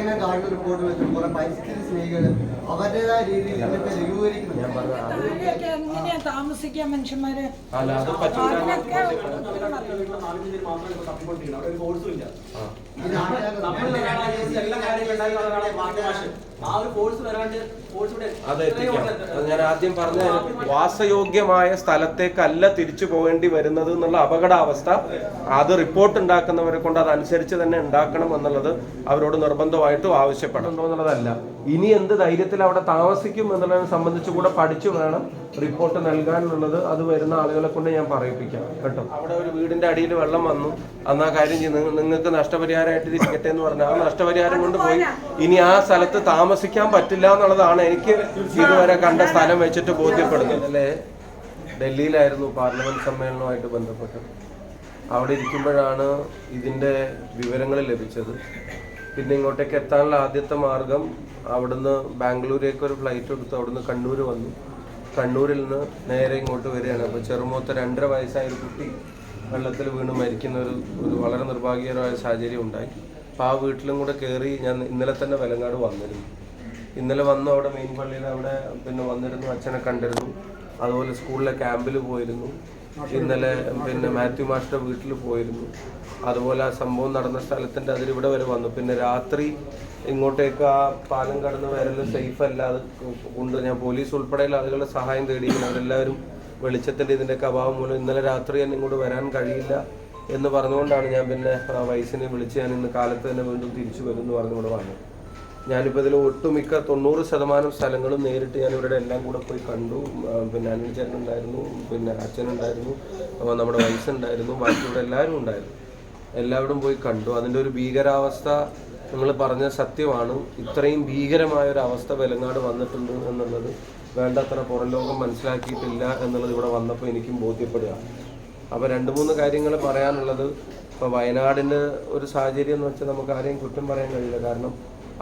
സ്ഥലങ്ങൾ കാണുന്ന റിപ്പോർട്ട് വെച്ച് കുറെ പരിസ്ഥിതി സ്നേഹികൾ അവരുടേതായ രീതിയിൽ ഇതൊക്കെ ലഘൂകരിക്കുന്നു താമസിക്കാൻ മനുഷ്യന്മാര്? അല്ല അത് പറ്റില്ല അതിനൊക്കെ ആ. ഈ നാട്ടുകാർ അത് ഞാൻ ആദ്യം പറഞ്ഞ വാസയോഗ്യമായ സ്ഥലത്തേക്കല്ല തിരിച്ചു പോകേണ്ടി വരുന്നത് എന്നുള്ള അപകടാവസ്ഥ. അത് റിപ്പോർട്ട് ഉണ്ടാക്കുന്നവരെ കൊണ്ട് അതനുസരിച്ച് തന്നെ ഉണ്ടാക്കണം എന്നുള്ളത് അവരോട് നിർബന്ധമായിട്ടും ആവശ്യപ്പെടുന്നുണ്ടോ എന്നുള്ളതല്ല ഇനി എന്ത് ധൈര്യത്തിൽ അവിടെ താമസിക്കും എന്നുള്ളതിനെ സംബന്ധിച്ച് കൂടെ പഠിച്ചു വേണം റിപ്പോർട്ട് നൽകാനുള്ളത്. അത് വരുന്ന ആളുകളെ കൊണ്ട് ഞാൻ പറയിപ്പിക്കാം. കേട്ടോ? അവിടെ ഒരു വീടിന്റെ അടിയിൽ വെള്ളം വന്നു. അന്ന് ആ കാര്യം ചെയ്ത് നിങ്ങൾക്ക് നഷ്ടപരിഹാരമായിട്ട് തിരിക്കട്ടെ എന്ന് പറഞ്ഞാൽ ആ നഷ്ടപരിഹാരം കൊണ്ട് പോയി. ഇനി ആ സ്ഥലത്ത് താമസിക്കാൻ പറ്റില്ല എന്നുള്ളതാണ് എനിക്ക് ഇതുവരെ കണ്ട സ്ഥലം വെച്ചിട്ട് ബോധ്യപ്പെടുന്നത്. അല്ലേ? ഡൽഹിയിലായിരുന്നു പാർലമെന്റ് സമ്മേളനവുമായിട്ട് ബന്ധപ്പെട്ട്. അവിടെ ഇരിക്കുമ്പോഴാണ് ഇതിന്റെ വിവരങ്ങൾ ലഭിച്ചത്. പിന്നെ ഇങ്ങോട്ടേക്ക് എത്താനുള്ള ആദ്യത്തെ മാർഗം അവിടുന്ന് ബാംഗ്ലൂരേക്ക് ഒരു ഫ്ലൈറ്റ് എടുത്ത് അവിടുന്ന് കണ്ണൂർ വന്നു. കണ്ണൂരിൽ നിന്ന് നേരെ ഇങ്ങോട്ട് വരികയാണ്. അപ്പോൾ ചെറുമൂത്ത രണ്ടര വയസ്സായ ഒരു കുട്ടി വെള്ളത്തിൽ വീണ് മരിക്കുന്ന ഒരു ഒരു വളരെ നിർഭാഗ്യകരമായ സാഹചര്യം ഉണ്ടായി. അപ്പോൾ ആ വീട്ടിലും കൂടെ കയറി ഞാൻ ഇന്നലെ തന്നെ വെലങ്ങാട് വന്നിരുന്നു. ഇന്നലെ വന്നു അവിടെ മെയിൻ പള്ളിയിൽ അവിടെ പിന്നെ വന്നിരുന്നു അച്ഛനെ കണ്ടിരുന്നു. അതുപോലെ സ്കൂളിലെ ക്യാമ്പിൽ പോയിരുന്നു. ഇന്നലെ പിന്നെ മാത്യു മാസ്റ്റർ വീട്ടിൽ പോയിരുന്നു. അതുപോലെ ആ സംഭവം നടന്ന സ്ഥലത്തിന്റെ അതിരിവിടെ വരെ വന്നു. പിന്നെ രാത്രി ഇങ്ങോട്ടേക്ക് ആ പാലം കടന്ന് വരൽ സേഫ് അല്ല. അത് കൊണ്ട് ഞാൻ പോലീസ് ഉൾപ്പെടെയുള്ള ആളുകളുടെ സഹായം തേടിയിരുന്നു അവരെല്ലാവരും വെളിച്ചത്തിന്റെ ഇതിന്റെയൊക്കെ അഭാവം മൂലം ഇന്നലെ രാത്രി തന്നെ ഇങ്ങോട്ട് വരാൻ കഴിയില്ല. എന്ന് പറഞ്ഞുകൊണ്ടാണ് ഞാൻ പിന്നെ വയസ്സിനെ വിളിച്ച് ഞാൻ ഇന്ന് കാലത്ത് തന്നെ വീണ്ടും തിരിച്ചു വരും എന്ന് പറഞ്ഞുകൊണ്ട് വന്നത്. ഞാനിപ്പോൾ ഇതിൽ ഒട്ടുമിക്ക തൊണ്ണൂറ് ശതമാനം സ്ഥലങ്ങളും നേരിട്ട് ഞാൻ ഇവരുടെ എല്ലാം കൂടെ പോയി കണ്ടു. പിന്നെ അനിൽ ഉണ്ടായിരുന്നു പിന്നെ അച്ഛനുണ്ടായിരുന്നു നമ്മുടെ വയസ്സുണ്ടായിരുന്നു ബാക്കിയുള്ള എല്ലാവരും ഉണ്ടായിരുന്നു. എല്ലാവരും പോയി കണ്ടു. അതിന്റെ ഒരു ഭീകരാവസ്ഥ നിങ്ങൾ പറഞ്ഞ സത്യമാണ്. ഇത്രയും ഭീകരമായ ഒരു അവസ്ഥ വെലങ്ങാട് വന്നിട്ടുണ്ട് എന്നുള്ളത് വേണ്ടത്ര പുറം ലോകം മനസ്സിലാക്കിയിട്ടില്ല എന്നുള്ളത് ഇവിടെ വന്നപ്പോൾ എനിക്കും ബോധ്യപ്പെടുകയാണ്. അപ്പോൾ രണ്ട് മൂന്ന് കാര്യങ്ങൾ പറയാനുള്ളത്. ഇപ്പോൾ വയനാടിന് ഒരു സാഹചര്യം എന്ന് വെച്ചാൽ നമുക്ക് ആരെയും കുറ്റം പറയാൻ കഴിയില്ല. കാരണം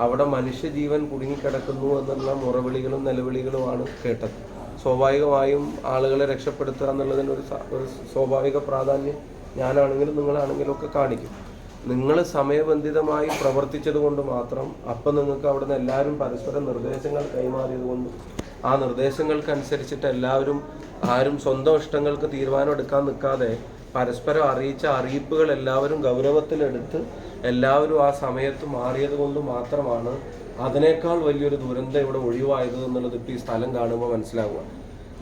അവിടെ മനുഷ്യജീവൻ കുടുങ്ങിക്കിടക്കുന്നു എന്നുള്ള മുറവിളികളും നിലവിളികളുമാണ് കേട്ടത്. സ്വാഭാവികമായും ആളുകളെ രക്ഷപ്പെടുത്തുക എന്നുള്ളതിന് ഒരു ഒരു സ്വാഭാവിക പ്രാധാന്യം ഞാനാണെങ്കിലും നിങ്ങളാണെങ്കിലും ഒക്കെ കാണിക്കും. നിങ്ങൾ സമയബന്ധിതമായി പ്രവർത്തിച്ചത് കൊണ്ട് മാത്രം അപ്പം നിങ്ങൾക്ക് അവിടുന്ന് എല്ലാവരും പരസ്പരം നിർദ്ദേശങ്ങൾ കൈമാറിയത് കൊണ്ട് ആ നിർദ്ദേശങ്ങൾക്കനുസരിച്ചിട്ട് എല്ലാവരും ആരും സ്വന്തം ഇഷ്ടങ്ങൾക്ക് തീരുമാനം എടുക്കാൻ നിൽക്കാതെ പരസ്പരം അറിയിച്ച അറിയിപ്പുകൾ എല്ലാവരും ഗൗരവത്തിലെടുത്ത് എല്ലാവരും ആ സമയത്ത് മാറിയത് കൊണ്ട് മാത്രമാണ് അതിനേക്കാൾ വലിയൊരു ദുരന്തം ഇവിടെ ഒഴിവായത് എന്നുള്ളത് ഇപ്പോൾ ഈ സ്ഥലം കാണുമ്പോൾ മനസ്സിലാവുക.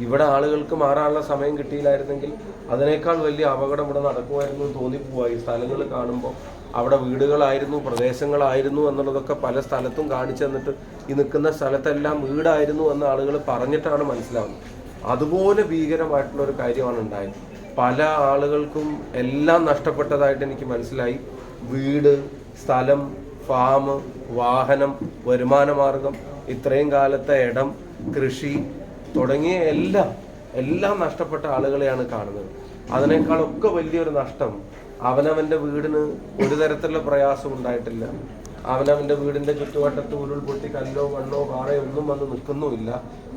ഇവിടെ ആളുകൾക്ക് മാറാനുള്ള സമയം കിട്ടിയില്ലായിരുന്നെങ്കിൽ അതിനേക്കാൾ വലിയ അപകടം ഇവിടെ നടക്കുമായിരുന്നു എന്ന് തോന്നിപ്പോവാ. ഈ സ്ഥലങ്ങൾ കാണുമ്പോൾ അവിടെ വീടുകളായിരുന്നു പ്രദേശങ്ങളായിരുന്നു എന്നുള്ളതൊക്കെ പല സ്ഥലത്തും കാണിച്ചു തന്നിട്ട് ഈ നിൽക്കുന്ന സ്ഥലത്തെല്ലാം വീടായിരുന്നു എന്ന് ആളുകൾ പറഞ്ഞിട്ടാണ് മനസ്സിലാവുന്നത്. അതുപോലെ ഭീകരമായിട്ടുള്ള ഒരു കാര്യമാണ് ഉണ്ടായത്. പല ആളുകൾക്കും എല്ലാം നഷ്ടപ്പെട്ടതായിട്ട് എനിക്ക് മനസ്സിലായി. വീട് സ്ഥലം ഫാം വാഹനം വരുമാന മാർഗം ഇത്രയും കാലത്തെ ഇടം കൃഷി തുടങ്ങിയ എല്ലാം എല്ലാം നഷ്ടപ്പെട്ട ആളുകളെയാണ് കാണുന്നത്. അതിനേക്കാളൊക്കെ വലിയൊരു നഷ്ടം അവനവന്റെ വീടിന് ഒരു തരത്തിലുള്ള പ്രയാസം ഉണ്ടായിട്ടില്ല. അവനവന്റെ വീടിന്റെ ചുറ്റുവട്ടത്ത് ഉരുൾപൊട്ടി കല്ലോ മണ്ണോ പാറയോ ഒന്നും വന്ന് നിൽക്കുന്നുമില്ല.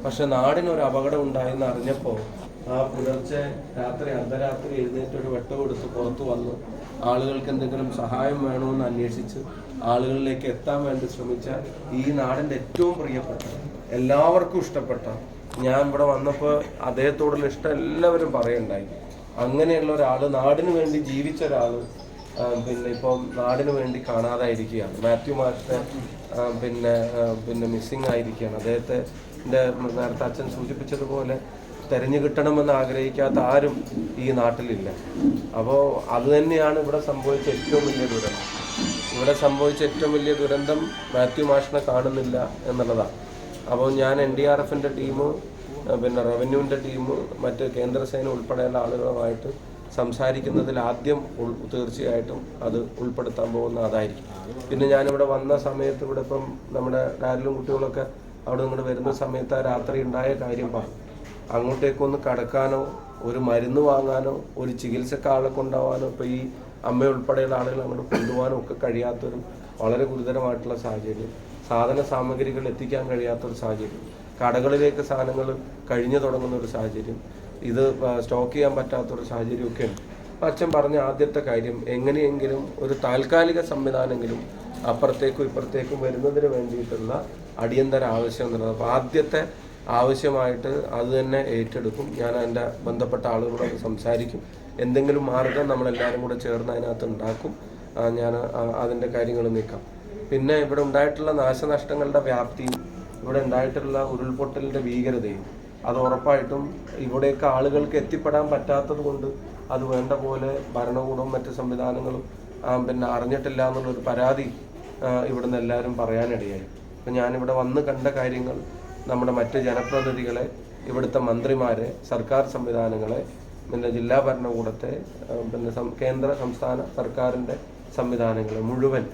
പക്ഷെ നാടിനൊരു അപകടം ഉണ്ടായെന്ന് അറിഞ്ഞപ്പോൾ ആ പുലർച്ചെ രാത്രി അർദ്ധരാത്രി എഴുന്നേറ്റ് ഒരു വെട്ടം കൊടുത്ത് പുറത്തു വന്നു. ആളുകൾക്ക് എന്തെങ്കിലും സഹായം വേണമെന്ന് അന്വേഷിച്ച് ആളുകളിലേക്ക് എത്താൻ വേണ്ടി ശ്രമിച്ച ഈ നാടിന്റെ ഏറ്റവും പ്രിയപ്പെട്ട എല്ലാവർക്കും ഇഷ്ടപ്പെട്ട ഞാൻ ഇവിടെ വന്നപ്പോൾ അദ്ദേഹത്തോടുള്ള ഇഷ്ടം എല്ലാവരും പറയുണ്ടായി. അങ്ങനെയുള്ള ഒരാൾ നാടിന് വേണ്ടി ജീവിച്ച ഒരാൾ പിന്നെ ഇപ്പം നാടിന് വേണ്ടി കാണാതായിരിക്കുകയാണ്. മാത്യു മാഷിനെ പിന്നെ പിന്നെ മിസ്സിങ് ആയിരിക്കുകയാണ്. അദ്ദേഹത്തെ നേരത്തെ അച്ഛൻ സൂചിപ്പിച്ചതുപോലെ തെരഞ്ഞു കിട്ടണമെന്ന് ആഗ്രഹിക്കാത്ത ആരും ഈ നാട്ടിലില്ല. അപ്പോൾ അത് തന്നെയാണ് ഇവിടെ സംഭവിച്ച ഏറ്റവും വലിയ ദുരന്തം. ഇവിടെ സംഭവിച്ച ഏറ്റവും വലിയ ദുരന്തം മാത്യു മാഷിനെ കാണുന്നില്ല എന്നുള്ളതാണ്. അപ്പോൾ ഞാൻ എൻ ഡി ആർ എഫിന്റെ ടീം പിന്നെ റവന്യൂവിന്റെ ടീം മറ്റ് കേന്ദ്രസേന ഉൾപ്പെടെയുള്ള ആളുകളുമായിട്ട് സംസാരിക്കുന്നതിൽ ആദ്യം തീർച്ചയായിട്ടും അത് ഉൾപ്പെടുത്താൻ പോകുന്ന അതായിരിക്കും പിന്നെ ഞാനിവിടെ വന്ന സമയത്ത് ഇവിടെ ഇപ്പം നമ്മുടെ ഡാരിലും കുട്ടികളൊക്കെ അവിടെ ഇങ്ങോട്ട് വരുന്ന സമയത്ത് ആ രാത്രി ഉണ്ടായ കാര്യം പറഞ്ഞു അങ്ങോട്ടേക്കൊന്ന് കടക്കാനോ ഒരു മരുന്ന് വാങ്ങാനോ ഒരു ചികിത്സക്ക് ആളെ കൊണ്ടുപോകാനോ ഇപ്പോൾ ഈ അമ്മ ഉൾപ്പെടെയുള്ള ആളുകൾ അങ്ങോട്ട് കൊണ്ടുപോകാനോ ഒക്കെ കഴിയാത്തൊരു വളരെ ഗുരുതരമായിട്ടുള്ള സാഹചര്യം. സാധന സാമഗ്രികൾ എത്തിക്കാൻ കഴിയാത്തൊരു സാഹചര്യം. കടകളിലേക്ക് സാധനങ്ങൾ കഴിഞ്ഞു തുടങ്ങുന്ന ഒരു സാഹചര്യം. ഇത് സ്റ്റോക്ക് ചെയ്യാൻ പറ്റാത്തൊരു സാഹചര്യമൊക്കെ അച്ഛൻ പറഞ്ഞ ആദ്യത്തെ കാര്യം എങ്ങനെയെങ്കിലും ഒരു താൽക്കാലിക സംവിധാനമെങ്കിലും അപ്പുറത്തേക്കും ഇപ്പുറത്തേക്കും വരുന്നതിന് വേണ്ടിയിട്ടുള്ള അടിയന്തര ആവശ്യം എന്നുള്ളത്. അപ്പോൾ ആദ്യത്തെ ആവശ്യമായിട്ട് അത് തന്നെ ഏറ്റെടുക്കും. ഞാൻ അതിന്റെ ബന്ധപ്പെട്ട ആളുകളോട് സംസാരിക്കും. എന്തെങ്കിലും മാർഗം നമ്മളെല്ലാവരും കൂടെ ചേർന്ന് അതിനകത്ത് ഉണ്ടാക്കും. ഞാൻ അതിന്റെ കാര്യങ്ങൾ നീക്കാം. പിന്നെ ഇവിടെ ഉണ്ടായിട്ടുള്ള നാശനഷ്ടങ്ങളുടെ വ്യാപ്തിയും ഇവിടെ ഉണ്ടായിട്ടുള്ള ഉരുൾപൊട്ടലിന്റെ ഭീകരതയും അത് ഉറപ്പായിട്ടും ഇവിടേക്ക് ആളുകൾക്ക് എത്തിപ്പെടാൻ പറ്റാത്തത് കൊണ്ട് അത് വേണ്ട പോലെ ഭരണകൂടവും മറ്റ് സംവിധാനങ്ങളും പിന്നെ അറിഞ്ഞിട്ടില്ല എന്നുള്ളൊരു പരാതി ഇവിടുന്ന് എല്ലാവരും പറയാനിടയായി. അപ്പം ഞാനിവിടെ വന്ന് കണ്ട കാര്യങ്ങൾ നമ്മുടെ മറ്റ് ജനപ്രതിനിധികളെ ഇവിടുത്തെ മന്ത്രിമാരെ സർക്കാർ സംവിധാനങ്ങളെ പിന്നെ ജില്ലാ ഭരണകൂടത്തെ പിന്നെ കേന്ദ്ര സംസ്ഥാന സർക്കാരിന്റെ സംവിധാനങ്ങളെ മുഴുവൻ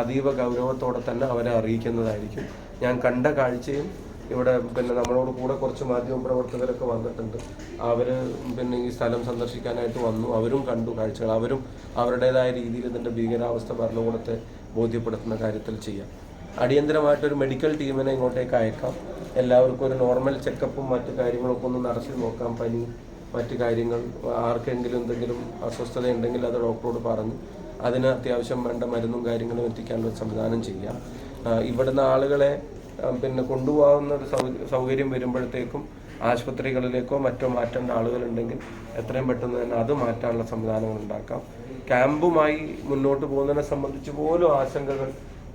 അതീവ ഗൗരവത്തോടെ തന്നെ അവരെ അറിയിക്കുന്നതായിരിക്കും. ഞാൻ കണ്ട കാഴ്ചയും ഇവിടെ പിന്നെ നമ്മളോട് കൂടെ കുറച്ച് മാധ്യമ പ്രവർത്തകരൊക്കെ വന്നിട്ടുണ്ട്. അവർ പിന്നെ ഈ സ്ഥലം സന്ദർശിക്കാനായിട്ട് വന്നു. അവരും കണ്ടു കാഴ്ചകൾ. അവരും അവരുടേതായ രീതിയിൽ ഇതിന്റെ ഭീകരാവസ്ഥ ഭരണകൂടത്തെ ബോധ്യപ്പെടുത്തുന്ന കാര്യത്തിൽ ചെയ്യാം. അടിയന്തരമായിട്ടൊരു മെഡിക്കൽ ടീമിനെ ഇങ്ങോട്ടേക്ക് അയക്കാം. എല്ലാവർക്കും ഒരു നോർമൽ ചെക്കപ്പും മറ്റു കാര്യങ്ങളൊക്കെ ഒന്ന് നടത്തി നോക്കാം. പനി മറ്റു കാര്യങ്ങൾ ആർക്കെങ്കിലും എന്തെങ്കിലും അസ്വസ്ഥത ഉണ്ടെങ്കിൽ അത് ഡോക്ടറോട് പറഞ്ഞ് അതിന് അത്യാവശ്യം വേണ്ട മരുന്നും കാര്യങ്ങളും എത്തിക്കാനുള്ള സംവിധാനം ചെയ്യാം. ഇവിടുന്ന് ആളുകളെ പിന്നെ കൊണ്ടുപോകാവുന്ന ഒരു സൗകര്യം വരുമ്പോഴത്തേക്കും ആശുപത്രികളിലേക്കോ മറ്റോ മാറ്റേണ്ട ആളുകളുണ്ടെങ്കിൽ എത്രയും പെട്ടെന്ന് തന്നെ അത് മാറ്റാനുള്ള സംവിധാനങ്ങൾ ഉണ്ടാക്കാം. ക്യാമ്പുമായി മുന്നോട്ട് പോകുന്നതിനെ സംബന്ധിച്ച് പോലും ആശങ്കകൾ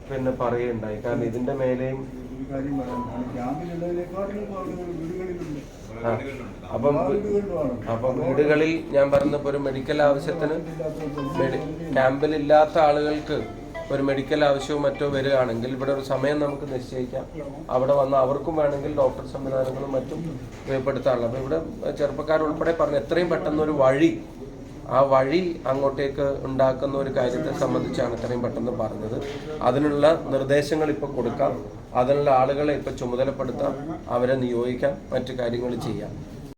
പിന്നെ പറയുകയുണ്ടായി. കാരണം ഇതിന്റെ മേലെയും അപ്പം അപ്പം വീടുകളിൽ ഞാൻ പറഞ്ഞപ്പോൾ ഒരു മെഡിക്കൽ ആവശ്യത്തിന് ക്യാമ്പിലില്ലാത്ത ആളുകൾക്ക് ഒരു മെഡിക്കൽ ആവശ്യവും മറ്റോ വരികയാണെങ്കിൽ ഇവിടെ ഒരു സമയം നമുക്ക് നിശ്ചയിക്കാം. അവിടെ വന്ന് അവർക്കും വേണമെങ്കിൽ ഡോക്ടർ സംവിധാനങ്ങളും മറ്റും ഉപയോഗപ്പെടുത്താറുള്ളത് അപ്പോൾ ഇവിടെ ചെറുപ്പക്കാരുൾപ്പെടെ പറഞ്ഞു എത്രയും പെട്ടെന്ന് ഒരു വഴി ആ വഴി അങ്ങോട്ടേക്ക് ഉണ്ടാക്കുന്ന ഒരു കാര്യത്തെ സംബന്ധിച്ചാണ് ഇത്രയും പെട്ടെന്ന് പറഞ്ഞത്. അതിനുള്ള നിർദ്ദേശങ്ങൾ ഇപ്പോൾ കൊടുക്കാം. അതിനുള്ള ആളുകളെ ഇപ്പോൾ ചുമതലപ്പെടുത്താം. അവരെ നിയോഗിക്കാം. മറ്റു കാര്യങ്ങൾ ചെയ്യാം.